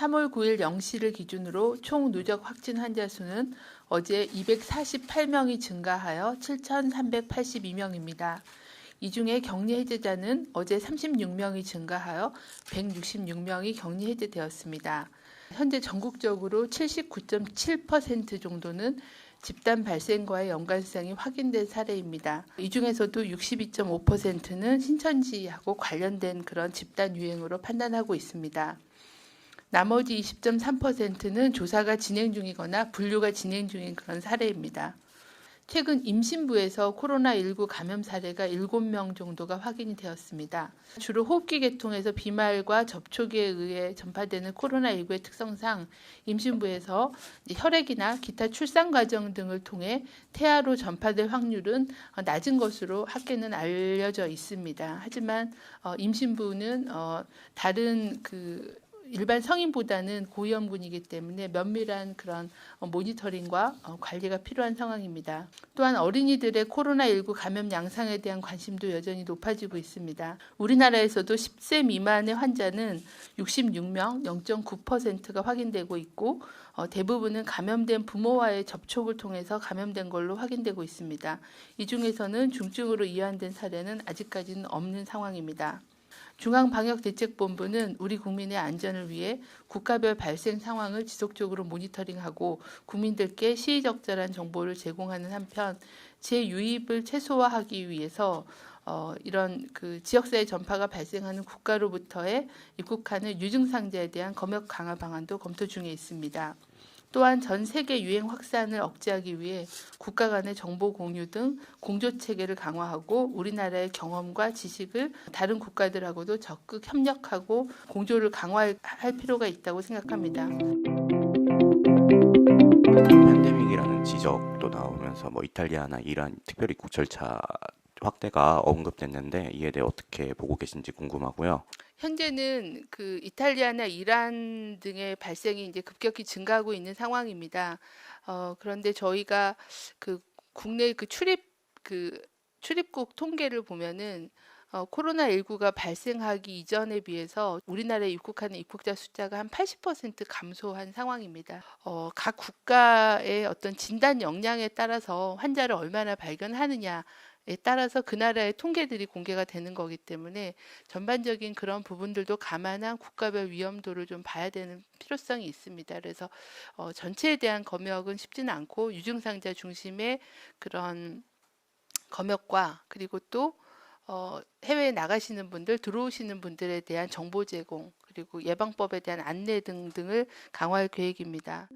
(3월 9일 0시를 기준으로 총 누적 확진 환자 수는 어제 248명이 증가하여 7,382명입니다. 이 중에 격리 해제자는 어제 36명이 증가하여 166명이 격리 해제되었습니다. 현재 전국적으로 79.7% 정도는 집단 발생과의 연관성이 확인된 사례입니다. 이 중에서도 62.5%는 신천지하고 관련된 그런 집단 유행으로 판단하고 있습니다. 나머지 20.3%는 조사가 진행 중이거나 분류가 진행 중인 그런 사례입니다. 최근 임신부에서 코로나19 감염 사례가 7명 정도가 확인이 되었습니다. 주로 호흡기 계통에서 비말과 접촉에 의해 전파되는 코로나19의 특성상 임신부에서 혈액이나 기타 출산 과정 등을 통해 태아로 전파될 확률은 낮은 것으로 학계는 알려져 있습니다. 하지만 어, 임신부는 어, 다른 그 일반 성인보다는 고위험군이기 때문에 면밀한 그런 어, 모니터링과 어, 관리가 필요한 상황입니다. 또한 어린이들의 코로나19 감염 양상에 대한 관심도 여전히 높아지고 있습니다. 우리나라에서도 10세 미만의 환자는 66명, 0.9%가 확인되고 있고 어, 대부분은 감염된 부모와의 접촉을 통해서 감염된 걸로 확인되고 있습니다. 이 중에서는 중증으로 이완된 사례는 아직까지는 없는 상황입니다. 중앙방역대책본부는 우리 국민의 안전을 위해 국가별 발생 상황을 지속적으로 모니터링하고 국민들께 시의적절한 정보를 제공하는 한편 재유입을 최소화하기 위해서 어, 이런 그 지역사회 전파가 발생하는 국가로부터의 입국하는 유증상자에 대한 검역 강화 방안도 검토 중에 있습니다. 또한 전 세계 유행 확산을 억제하기 위해 국가 간의 정보 공유 등 공조 체계를 강화하고 우리나라의 경험과 지식을 다른 국가들하고도 적극 협력하고 공조를 강화할 필요가 있다고 생각합니다. 팬데믹이라는 지적도 나오면서 뭐 이탈리아나 이란 특별 입국 절차 확대가 언급됐는데 이에 대해 어떻게 보고 계신지 궁금하고요. 현재는 그 이탈리아나 이란 등의 발생이 이제 급격히 증가하고 있는 상황입니다. 어, 그런데 저희가 그 국내 그 출입 그 출입국 통계를 보면은 어, 코로나19가 발생하기 이전에 비해서 우리나라에 입국하는 입국자 숫자가 한 80% 감소한 상황입니다. 어, 각 국가의 어떤 진단 역량에 따라서 환자를 얼마나 발견하느냐 에 따라서 그 나라의 통계들이 공개가 되는 거기 때문에 전반적인 그런 부분들도 감안한 국가별 위험도를 좀 봐야 되는 필요성이 있습니다. 그래서 어, 전체에 대한 검역은 쉽지는 않고 유증상자 중심의 그런 검역과 그리고 또 어, 해외에 나가시는 분들, 들어오시는 분들에 대한 정보 제공, 그리고 예방법에 대한 안내 등등을 강화할 계획입니다.